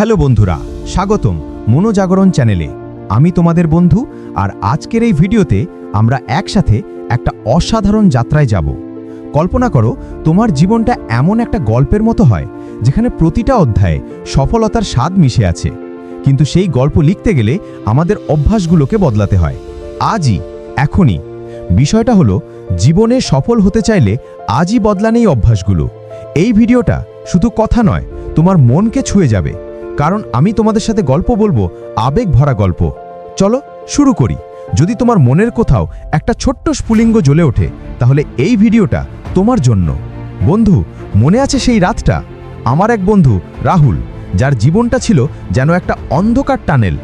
Hello বন্ধুরা, স্বাগতম মনোজাগরণ চ্যানেলে। আমি তোমাদের বন্ধু আর আজকের এই ভিডিওতে আমরা একসাথে একটা অসাধারণ যাত্রায় যাব। কল্পনা করো, তোমার জীবনটা এমন একটা গল্পের মতো হয়, যেখানে প্রতিটা অধ্যায়ে সফলতার স্বাদ মিশে আছে। কিন্তু সেই গল্প লিখতে গেলে আমাদের অভ্যাসগুলোকে বদলাতে হয়। আজই, এখনই। বিষয়টা হলো, জীবনে সফল হতে চাইলে আজই বদলানেই অভ্যাসগুলো। এই ভিডিওটা শুধু কথা নয়, তোমার মনকে ছুঁয়ে যাবে। কারণ আমি তোমাদের সাথে গল্প বলব, আবেগ ভরা গল্প। চলো, শুরু করি। যদি তোমার মনের কোথাও একটা ছোট্ট স্ফুলিঙ্গ জ্বলে ওঠে, তাহলে এই ভিডিওটা তোমার জন্য। বন্ধু, মনে আছে সেই রাতটা? আমার এক বন্ধু, রাহুল, যার জীবনটা ছিল যেন একটা অন্ধকার টানেল।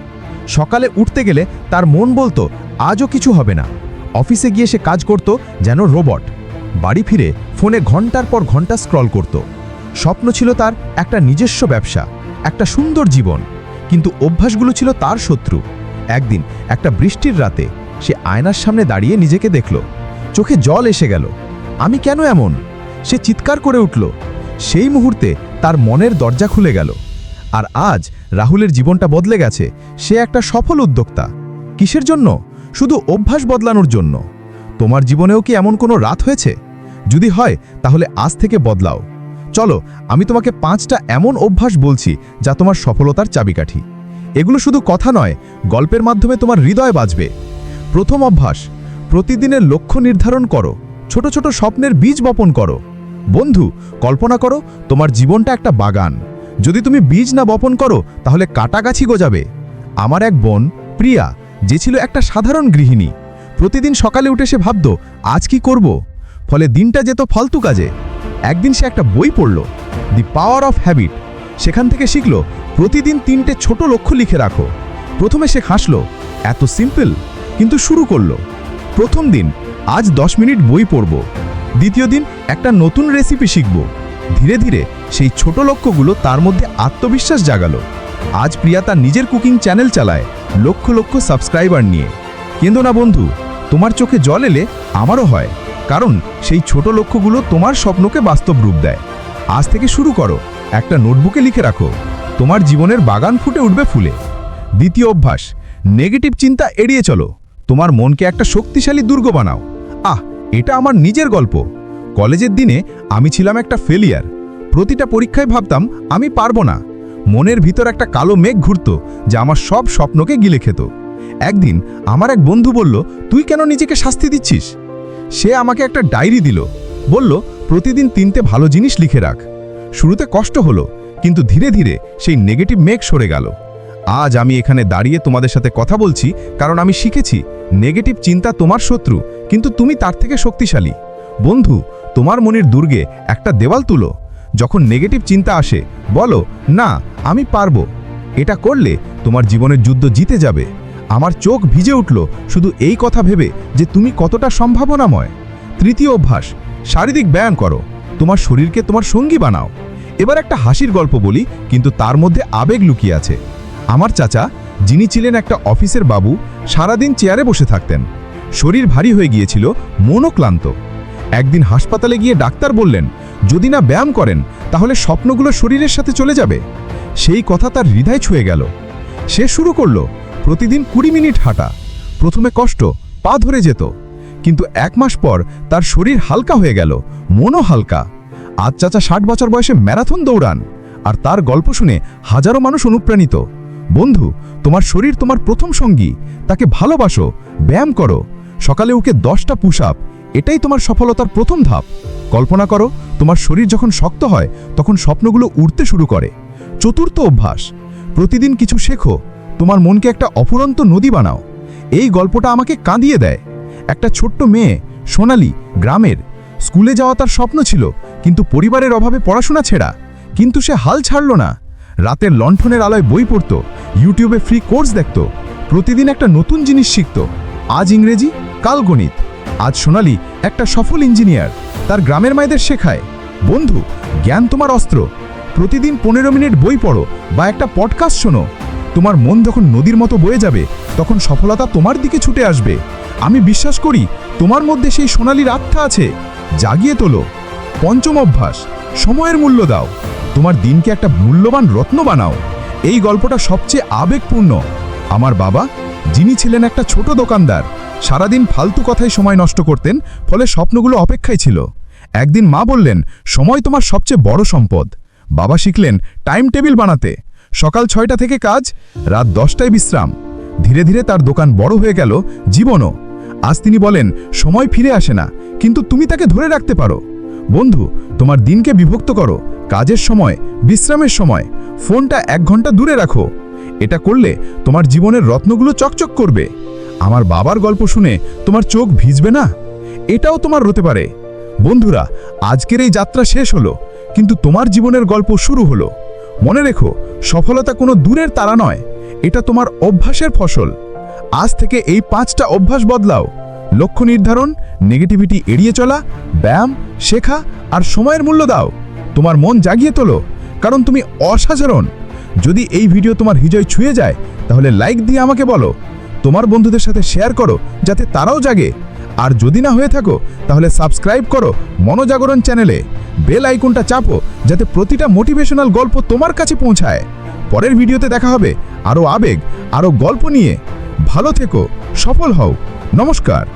সকালে উঠতে গেলে তার মন বলতো, আজও কিছু হবে না। অফিসে গিয়ে সে কাজ করত যেন রোবট। বাড়ি ফিরে ফোনে ঘণ্টার পর ঘণ্টা স্ক্রল করত। স্বপ্ন ছিল তার একটা নিজস্ব ব্যবসা। একটা সুন্দর জীবন। কিন্তু অভ্যাসগুলো ছিল তার শত্রু। একদিন একটা বৃষ্টির রাতে সে আয়নার সামনে দাঁড়িয়ে নিজেকে দেখল। চোখে জল এসে গেল। আমি কেন এমন? সে চিৎকার করে উঠল। সেই মুহূর্তে তার মনের দরজা খুলে গেল। আর আজ রাহুলের জীবনটা বদলে গেছে। সে একটা সফল উদ্যোক্তা। কিসের জন্য? শুধু অভ্যাস বদলানোর জন্য। তোমার জীবনেও কি এমন কোনো রাত হয়েছে? যদি হয়, তাহলে আজ থেকে বদলাও। চলো, আমি তোমাকে পাঁচটা এমন অভ্যাস বলছি যা তোমার সফলতার চাবিকাঠি। এগুলো শুধু কথা নয়, গল্পের মাধ্যমে তোমার হৃদয় বাজবে প্রথম অভ্যাস, প্রতিদিনের লক্ষ্য নির্ধারণ করো, ছোট ছোট স্বপ্নের বীজ বপন করো। বন্ধু, কল্পনা করো, তোমার জীবনটা একটা বাগান। যদি তুমি বীজ না বপন করো, তাহলে কাটাগাছি গজাবে। আমার এক বোন, প্রিয়া, যে ছিল একটা সাধারণ গৃহিণী। প্রতিদিন সকালে উঠে সে ভাবত, আজ কি করব? ফলে দিনটা যেত ফালতু কাজে। একদিন সে একটা বই পড়ল, দি পাওয়ার অফ হ্যাবিট সেখান থেকে শিখল, প্রতিদিন তিনটে ছোট লক্ষ্য লিখে রাখো। প্রথমে সে হাসল, এত সিম্পল কিন্তু শুরু করল, প্রথম দিন, আজ দশ মিনিট বই পড়ব। দ্বিতীয় দিন একটা নতুন রেসিপি শিখব। ধীরে ধীরে সেই ছোট লক্ষ্যগুলো তার মধ্যে আত্মবিশ্বাস জাগালো। আজ প্রিয়া তার নিজের কুকিং চ্যানেল চালায়, লক্ষ লক্ষ সাবস্ক্রাইবার নিয়ে। কিন্তু না বন্ধু, তোমার চোখে জল এলে আমারও হয়। কারণ সেই ছোট লক্ষ্যগুলো তোমার স্বপ্নকে বাস্তব রূপ দেয়। আজ থেকে শুরু করো। একটা নোটবুকে লিখে রাখো। তোমার জীবনের বাগান ফুটে উঠবে ফুলে। দ্বিতীয় অভ্যাস, নেগেটিভ চিন্তা এড়িয়ে চলো। তোমার মনকে একটা শক্তিশালী দুর্গ বানাও। আহ, এটা আমার নিজের গল্প। কলেজের দিনে আমি ছিলাম একটা ফেলিয়ার প্রতিটা পরীক্ষায় ভাবতাম, আমি পারব না। মনের ভিতর একটা কালো মেঘ ঘুরত, যা আমার সব স্বপ্নকে গিলে খেত। একদিন আমার এক বন্ধু বলল, তুই কেন নিজেকে শাস্তি দিচ্ছিস? সে আমাকে একটা ডায়েরি দিল। বলল, প্রতিদিন তিনটে ভালো জিনিস লিখে রাখ। শুরুতে কষ্ট হলো, কিন্তু ধীরে ধীরে সেই নেগেটিভ মেঘ সরে গেল। আজ আমি এখানে দাঁড়িয়ে তোমাদের সাথে কথা বলছি, কারণ আমি শিখেছি নেগেটিভ চিন্তা তোমার শত্রু, কিন্তু তুমি তার থেকে শক্তিশালী। বন্ধু, তোমার মনের দুর্গে একটা দেওয়াল তুলো। যখন নেগেটিভ চিন্তা আসে, বলো, না, আমি পারব। এটা করলে তোমার জীবনের যুদ্ধ জিতে যাবে। আমার চোখ ভিজে উঠল শুধু এই কথা ভেবে যে তুমি কতটা সম্ভাবনাময়। তৃতীয় অভ্যাস, শারীরিক ব্যায়াম করো। তোমার শরীরকে তোমার সঙ্গী বানাও। এবার একটা হাসির গল্প বলি, কিন্তু তার মধ্যে আবেগ লুকিয়ে আছে। আমার চাচা, যিনি ছিলেন একটা অফিসের বাবু, সারাদিন চেয়ারে বসে থাকতেন। শরীর ভারী হয়ে গিয়েছিল, মনও ক্লান্ত। একদিন হাসপাতালে গিয়ে ডাক্তার বললেন, যদি না ব্যায়াম করেন, তাহলে স্বপ্নগুলো শরীরের সাথে চলে যাবে। সেই কথা তার হৃদয় ছুঁয়ে গেল। সে শুরু করল প্রতিদিন কুড়ি মিনিট হাঁটা। প্রথমে কষ্ট, পা ধরে যেত। কিন্তু এক মাস পর তার শরীর হালকা হয়ে গেল, মনও হালকা। আজ চাচা ষাট বছর বয়সে ম্যারাথন দৌড়ান আর তার গল্প শুনে হাজারো মানুষ অনুপ্রাণিত। বন্ধু, তোমার শরীর তোমার প্রথম সঙ্গী। তাকে ভালোবাসো, ব্যায়াম করো। সকালে উঠে দশটা পুশ আপ এটাই তোমার সফলতার প্রথম ধাপ। কল্পনা করো, তোমার শরীর যখন শক্ত হয়, তখন স্বপ্নগুলো উড়তে শুরু করে। চতুর্থ অভ্যাস, প্রতিদিন কিছু শেখো। তোমার মনকে একটা অফুরন্ত নদী বানাও। এই গল্পটা আমাকে কাঁদিয়ে দেয়। একটা ছোট্ট মেয়ে, সোনালি, গ্রামের, স্কুলে যাওয়া তার স্বপ্ন ছিল, কিন্তু পরিবারের অভাবে পড়াশোনা ছেড়া। কিন্তু সে হাল ছাড়ল না। রাতের লণ্ঠনের আলোয় বই পড়ত, ইউটিউবে ফ্রি কোর্স দেখত, প্রতিদিন একটা নতুন জিনিস শিখত। আজ ইংরেজি, কাল গণিত। আজ সোনালি একটা সফল ইঞ্জিনিয়ার তার গ্রামের মায়েদের শেখায়, বন্ধু, জ্ঞান তোমার অস্ত্র। প্রতিদিন পনেরো মিনিট বই পড়ো বা একটা পডকাস্ট শোনো। তোমার মন যখন নদীর মতো বয়ে যাবে, তখন সফলতা তোমার দিকে ছুটে আসবে। আমি বিশ্বাস করি, তোমার মধ্যে সেই সোনালির আত্মা আছে। জাগিয়ে তোলো। পঞ্চম অভ্যাস, সময়ের মূল্য দাও। তোমার দিনকে একটা মূল্যবান রত্ন বানাও। এই গল্পটা সবচেয়ে আবেগপূর্ণ। আমার বাবা, যিনি ছিলেন একটা ছোট দোকানদার, সারাদিন ফালতু কথায় সময় নষ্ট করতেন, ফলে স্বপ্নগুলো অপেক্ষায় ছিল। একদিন মা বললেন, সময় তোমার সবচেয়ে বড় সম্পদ। বাবা শিখলেন, টাইম টেবিল বানাতে। সকাল ছয়টা থেকে কাজ, রাত দশটায় বিশ্রাম। ধীরে ধীরে তার দোকান বড় হয়ে গেল, জীবনও। আজ তিনি বলেন, সময় ফিরে আসে না, কিন্তু তুমি তাকে ধরে রাখতে পারো। বন্ধু, তোমার দিনকে বিভক্ত করো। কাজের সময়, বিশ্রামের সময়, ফোনটা এক ঘণ্টা দূরে রাখো। এটা করলে তোমার জীবনের রত্নগুলো চকচক করবে। আমার বাবার গল্প শুনে তোমার চোখ ভিজবে না? এটাও তোমার হতে পারে। বন্ধুরা, আজকের এই যাত্রা শেষ হলো, কিন্তু তোমার জীবনের গল্প শুরু হলো। মনে রেখো, সফলতা কোনো দূরের তারা নয়। এটা তোমার অভ্যাসের ফসল। আজ থেকে এই পাঁচটা অভ্যাস বদলাও। লক্ষ্য নির্ধারণ নেগেটিভিটি এড়িয়ে চলা, ব্যায়াম, শেখা আর সময়ের মূল্য দাও। তোমার মন জাগিয়ে তোলো, কারণ তুমি অসাধারণ। যদি এই ভিডিও তোমার হৃদয় ছুঁয়ে যায়, তাহলে লাইক দিয়ে আমাকে বলো। তোমার বন্ধুদের সাথে শেয়ার করো, যাতে তারাও জাগে। আর যদি না হয়ে থাকো, তাহলে সাবস্ক্রাইব করো মনোজাগরণ চ্যানেলে বেল আইকনটা চাপো যাতে প্রতিটা মোটিভেশনাল গল্প তোমার কাছে পৌঁছায়। পরের ভিডিওতে দেখা হবে। আরও আবেগ আরও গল্প নিয়ে। ভালো থেকো, সফল হও। নমস্কার।